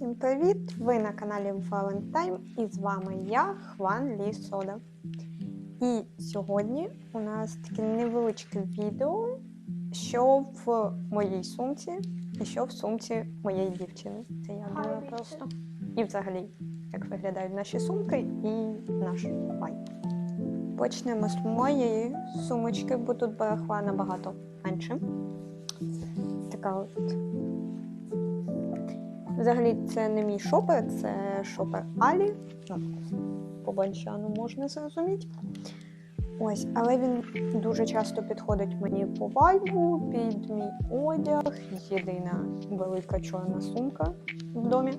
Всім привіт! Ви на каналі Valentine і з вами я, Хван Лі Сода. І сьогодні у нас таке невеличке відео, що в моїй сумці і що в сумці моєї дівчини. Це я думаю просто. І взагалі, як виглядають наші сумки і наш вайб. Почнемо з моєї сумочки, бо тут барахла набагато менше. Така от Взагалі, це не мій шопер, це шопер Алі. По банчану можна зрозуміти. Ось, але він дуже часто підходить мені по вайбу, під мій одяг. Єдина велика чорна сумка в домі.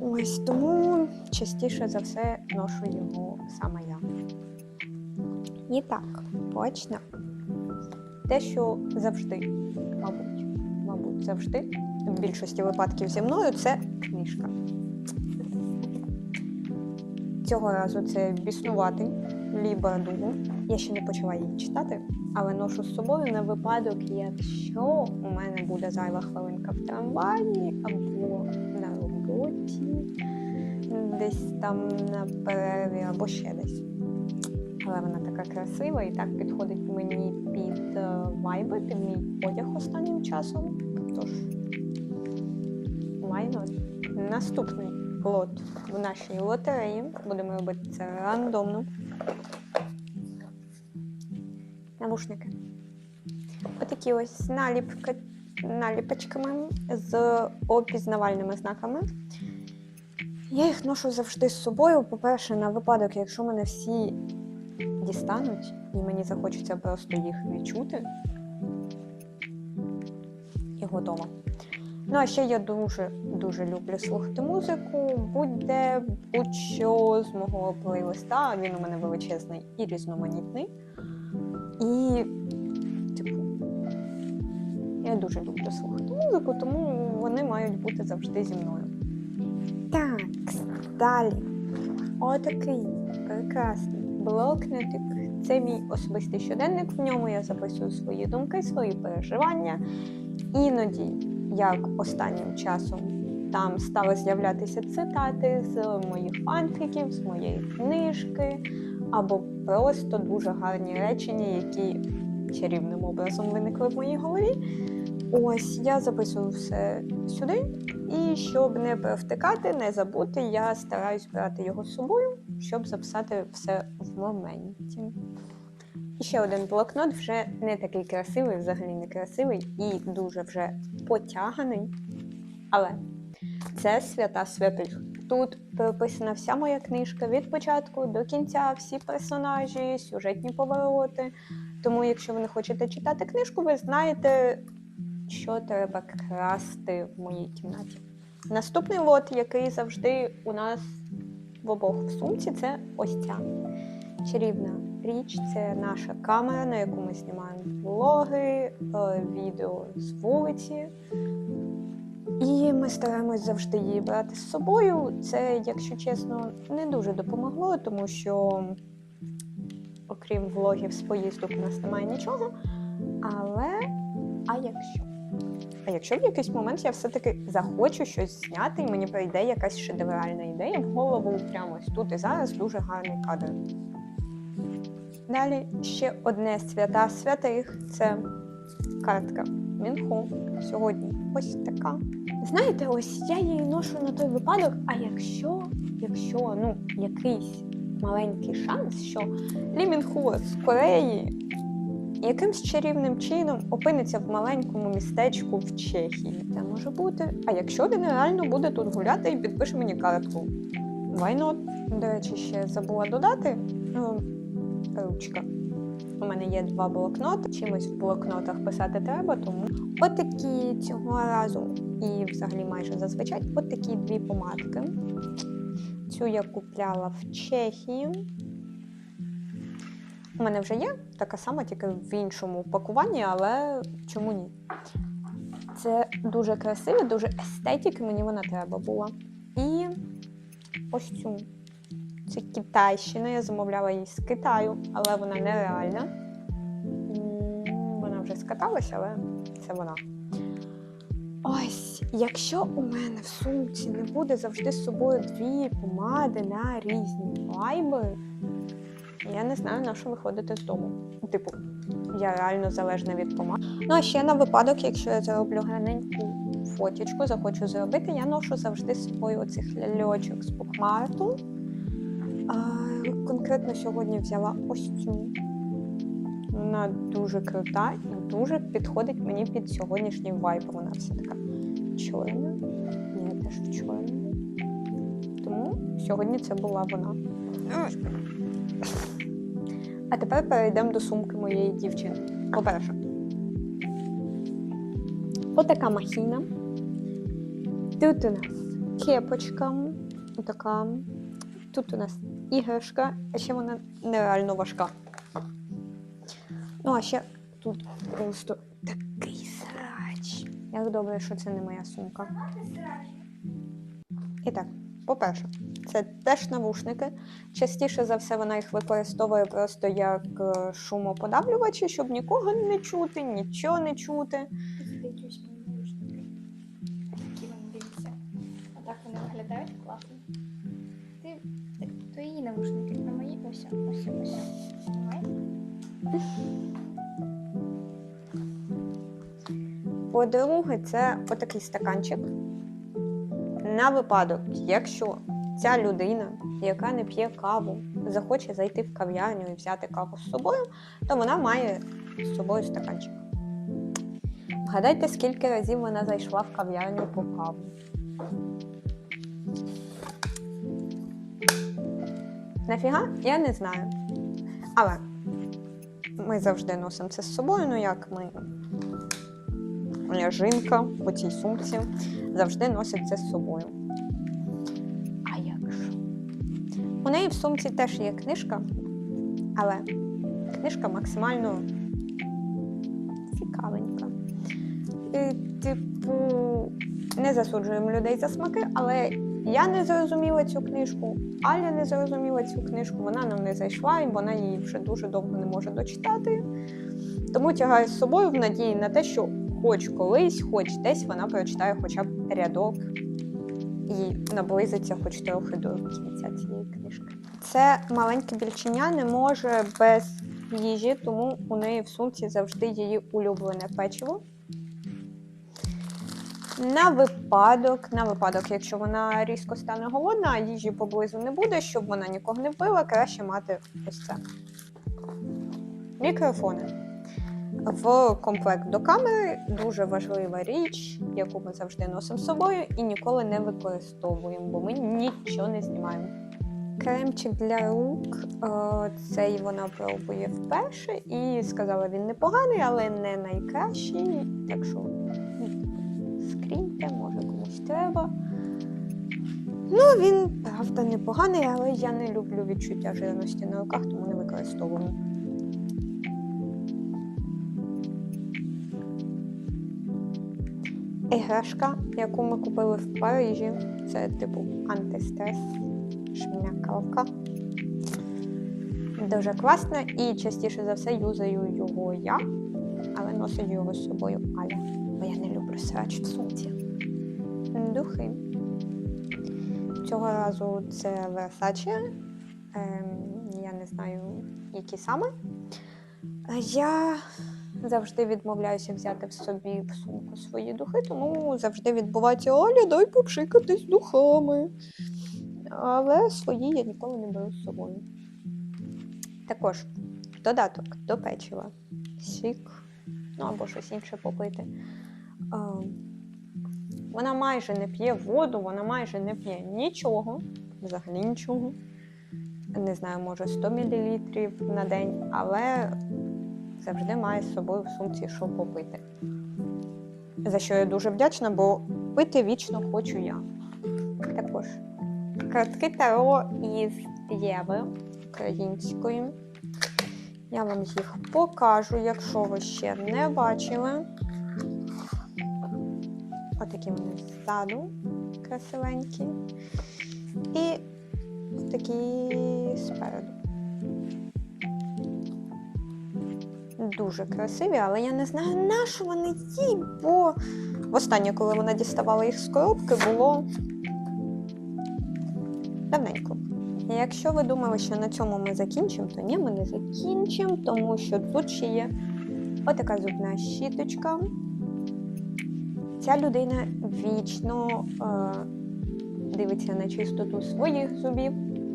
Ось тому частіше за все ношу його саме я. І так, почнемо. Те, що завжди, мабуть, мабуть, завжди в більшості випадків зі мною це книжка. Цього разу це біснуватий Лі Бардугу. Я ще не почала її читати, але ношу з собою на випадок, якщо у мене буде зайва хвилинка в трамваї або на роботі, десь там на перерві або ще десь. Але вона така красива і так підходить мені під вайби, під мій одяг останнім часом. Тож майно. Наступний лот в нашій лотереї. Будемо робити це рандомно. Навушники. Отакі ось наліпка, наліпочками з опізнавальними знаками. Я їх ношу завжди з собою. По-перше, на випадок, якщо мене всі дістануть, і мені захочеться просто їх відчути. І готово. Ну, а ще я дуже-дуже люблю слухати музику. Будь-де, будь-що з мого плейлиста. Він у мене величезний і різноманітний. І, типу, я дуже люблю слухати музику, тому вони мають бути завжди зі мною. Так, далі. Отакий прекрасний блокнотик. Це мій особистий щоденник. В ньому я записую свої думки, свої переживання. Іноді як останнім часом там стали з'являтися цитати з моїх фанфіків, з моєї книжки, або просто дуже гарні речення, які чарівним образом виникли в моїй голові. Ось я записую все сюди, і щоб не провтикати, не забути, я стараюсь брати його з собою, щоб записати все в моменті. І ще один блокнот вже не такий красивий, взагалі не красивий і дуже вже потяганий. Але це свята святих. Тут прописана вся моя книжка від початку до кінця, всі персонажі, сюжетні повороти. Тому, якщо ви не хочете читати книжку, ви знаєте, що треба красти в моїй кімнаті. Наступний лот, який завжди у нас в обох в сумці, це ось ця чарівна річ це наша камера, на яку ми знімаємо влоги, е, відео з вулиці. І ми стараємось завжди її брати з собою. Це, якщо чесно, не дуже допомогло, тому що, окрім влогів з поїздок, у нас немає нічого. Але а якщо? А якщо в якийсь момент я все-таки захочу щось зняти, і мені прийде якась шедевральна ідея в голову прямо ось тут і зараз дуже гарний кадр. Далі ще одне свята святих це картка Мінху. Сьогодні ось така. Знаєте, ось я її ношу на той випадок, а якщо, якщо ну, якийсь маленький шанс, що Лі Мінху з Кореї якимсь чарівним чином опиниться в маленькому містечку в Чехії. Це може бути. А якщо він реально буде тут гуляти і підпише мені картку. Not? До речі, ще забула додати. Ну, ручка. У мене є два блокноти. Чимось в блокнотах писати треба, тому отакі цього разу, і взагалі майже зазвичай, отакі дві помадки. Цю я купляла в Чехії. У мене вже є така сама, тільки в іншому пакуванні, але чому ні? Це дуже красиво, дуже естетик, мені вона треба була. І ось цю. Це Китайщина, я замовляла її з Китаю, але вона нереальна. Вона вже скаталася, але це вона. Ось, якщо у мене в сумці не буде завжди з собою дві помади на різні вайби, я не знаю, на що виходити з дому. Типу, я реально залежна від помад. Ну а ще на випадок, якщо я зроблю гарненьку фотічку, захочу зробити, я ношу завжди з собою оцих ляльочок з букмарту. Конкретно сьогодні взяла ось цю. Вона дуже крута і дуже підходить мені під сьогоднішній вайб. Вона вся така чорна. Я теж в чорному. Тому сьогодні це була вона. А тепер перейдемо до сумки моєї дівчини. По-перше, отака махіна. Тут у нас кепочка, така. Тут у нас іграшка, а ще вона нереально важка. Ну, а ще тут просто такий срач. Як добре, що це не моя сумка. І так, по-перше, це теж навушники. Частіше за все вона їх використовує просто як е, шумоподавлювачі, щоб нікого не чути, нічого не чути. Які вони дивляться. А так вони виглядають класно. Ти, ти твої наушники, а мої ось, ось, ось. По-друге, це отакий стаканчик. На випадок, якщо ця людина, яка не п'є каву, захоче зайти в кав'ярню і взяти каву з собою, то вона має з собою стаканчик. Вгадайте, скільки разів вона зайшла в кав'ярню по каву. Нафіга? Я не знаю. Але ми завжди носимо це з собою, ну як ми жінка у цій сумці завжди носить це з собою. А як ж? У неї в сумці теж є книжка, але книжка максимально цікавенька. І, типу, не засуджуємо людей за смаки, але я не зрозуміла цю книжку, Аля не зрозуміла цю книжку, вона нам не зайшла, і вона її вже дуже довго не може дочитати. Тому тягаю з собою в надії на те, що хоч колись, хоч десь вона прочитає хоча б рядок і наблизиться хоч трохи до кінця цієї книжки. Це маленьке більченя не може без їжі, тому у неї в сумці завжди її улюблене печиво. На випадок, на випадок, якщо вона різко стане голодна, їжі поблизу не буде, щоб вона нікого не вбила, краще мати ось це. Мікрофони. В комплект до камери дуже важлива річ, яку ми завжди носимо з собою і ніколи не використовуємо, бо ми нічого не знімаємо. Кремчик для рук, е, цей вона пробує вперше і сказала, він непоганий, але не найкращий. Так що ну, скріньте, може комусь треба. Ну, він правда непоганий, але я не люблю відчуття жирності на руках, тому не використовую. Іграшка, яку ми купили в Парижі, це типу антистрес, шмякалка. Дуже класна і частіше за все юзаю його я, але носить його з собою Аля, бо я не люблю срач в сумці. Духи. Цього разу це Versace. Ем, я не знаю, які саме. Я завжди відмовляюся взяти в собі в сумку свої духи, тому завжди відбувається Оля, дай попшикатись духами. Але свої я ніколи не беру з собою. Також додаток до печива, сік, ну або щось інше попити. А, вона майже не п'є воду, вона майже не п'є нічого, взагалі нічого. Не знаю, може 100 мл на день, але завжди має з собою в сумці, що попити. За що я дуже вдячна, бо пити вічно хочу я. Також картки Таро із Єви українською. Я вам їх покажу, якщо ви ще не бачили. Отакі вони ззаду красивенькі. І такі спереду. Дуже красиві, але я не знаю, на що вони їй, бо Востаннє, коли вона діставала їх з коробки, було давненько. Якщо ви думали, що на цьому ми закінчимо, то ні, ми не закінчимо, тому що тут ще є отака зубна щіточка. Ця людина вічно е, дивиться на чистоту своїх зубів,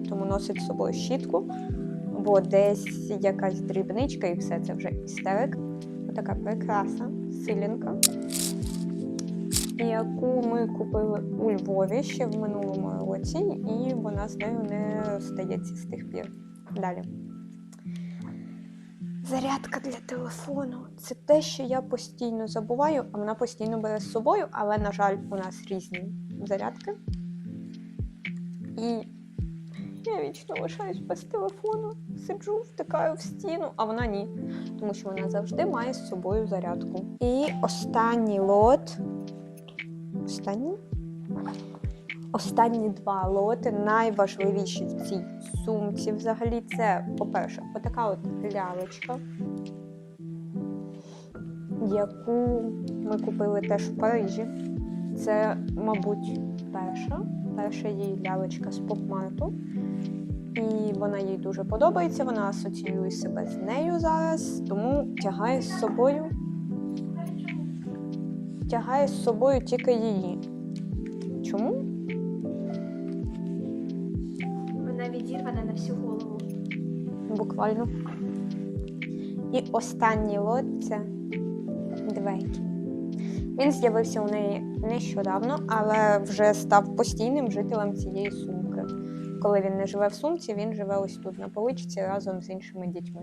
тому носить з собою щітку, бо десь якась дрібничка і все це вже істерик. Отака прекрасна силінка, яку ми купили у Львові ще в минулому році, і вона з нею не стається з тих пір. Далі. Зарядка для телефону. Це те, що я постійно забуваю, а вона постійно бере з собою, але, на жаль, у нас різні зарядки. І я вічно лишаюсь без телефону, сиджу, втикаю в стіну, а вона ні. Тому що вона завжди має з собою зарядку. І останній лот. Останній? Останні два лоти найважливіші в цій сумці. Взагалі, це, по-перше, отака от лялечка, яку ми купили теж в Парижі. Це, мабуть, перша, перша її лялечка з поп-марту. І вона їй дуже подобається, вона асоціює себе з нею зараз, тому тягає з собою. Тягає з собою тільки її. Чому? Вона відірвана на всю голову. буквально. І останній лот це двейки. Він з'явився у неї нещодавно, але вже став постійним жителем цієї сумки. Коли він не живе в сумці, він живе ось тут на поличці разом з іншими дітьми.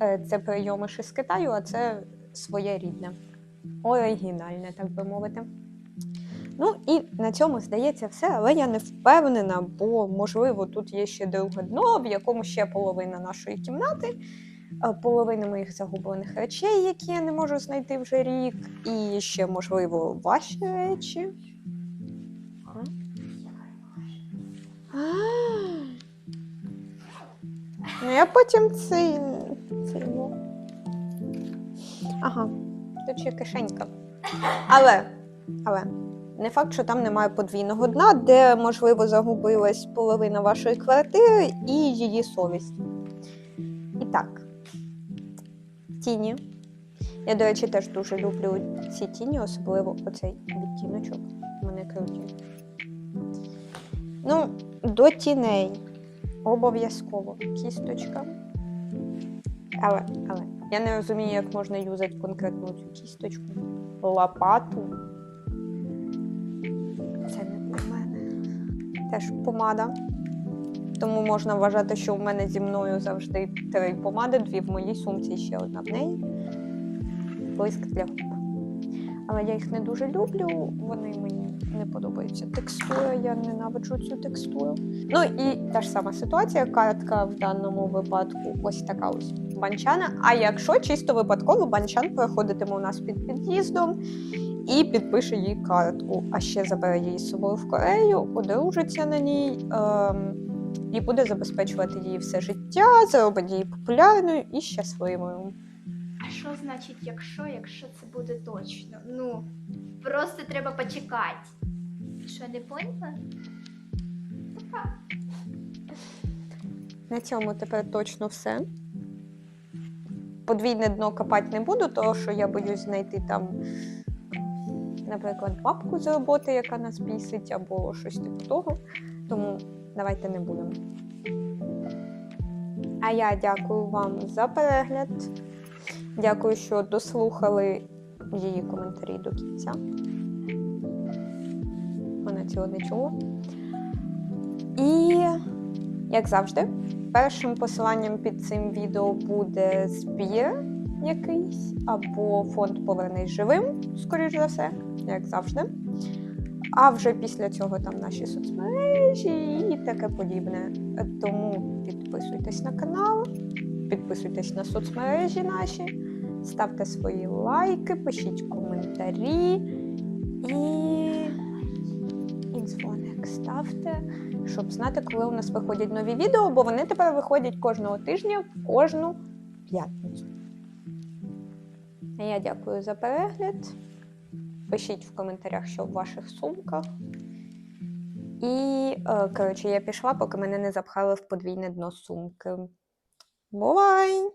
Е, Це прийомиш з Китаю, а це своє рідне, оригінальне, так би мовити. Ну і на цьому здається все, але я не впевнена, бо можливо тут є ще друге дно, в якому ще половина нашої кімнати, половина моїх загублених речей, які я не можу знайти вже рік, і ще, можливо, ваші речі. Ну, я потім цей. цей. Ага, тут ще кишенька. Але, але. Не факт, що там немає подвійного дна, де, можливо, загубилась половина вашої квартири і її совість. І так, тіні. Я, до речі, теж дуже люблю ці тіні, особливо оцей відтіночок. Вони круті. Ну, до тіней обов'язково кісточка. Але, але я не розумію, як можна юзати конкретно цю кісточку, лопату. Це не для мене. Теж помада. Тому можна вважати, що в мене зі мною завжди три помади, дві в моїй сумці, ще одна в неї. Блиск для губ. Але я їх не дуже люблю, вони мені не подобаються. Текстура, я ненавиджу цю текстуру. Ну і та ж сама ситуація, картка в даному випадку ось така ось банчана. А якщо чисто випадково банчан проходитиме у нас під під'їздом і підпише їй картку, а ще забере її з собою в Корею, одружиться на ній ем, і буде забезпечувати її все життя, зробить її популярною і щасливою. А що значить, якщо, якщо це буде точно? Ну, просто треба почекати. Що, не поняла? Пока. На цьому тепер точно все. Подвійне дно копати не буду, тому що я боюсь знайти там, наприклад, бабку з роботи, яка нас бісить, або щось типу того. Тому давайте не будемо. А я дякую вам за перегляд. Дякую, що дослухали її коментарі до кінця. Вона цього не чула. І, як завжди, першим посиланням під цим відео буде збір якийсь, або фонд Повернись живим, скоріш за все, як завжди. А вже після цього там наші соцмережі і таке подібне. Тому підписуйтесь на канал, підписуйтесь на соцмережі наші, ставте свої лайки, пишіть коментарі і, і дзвоник ставте, щоб знати, коли у нас виходять нові відео, бо вони тепер виходять кожного тижня, в кожну п'ятницю. Я дякую за перегляд. Пишіть в коментарях, що в ваших сумках. І, е, коротше, я пішла, поки мене не запхали в подвійне дно сумки. Бувай!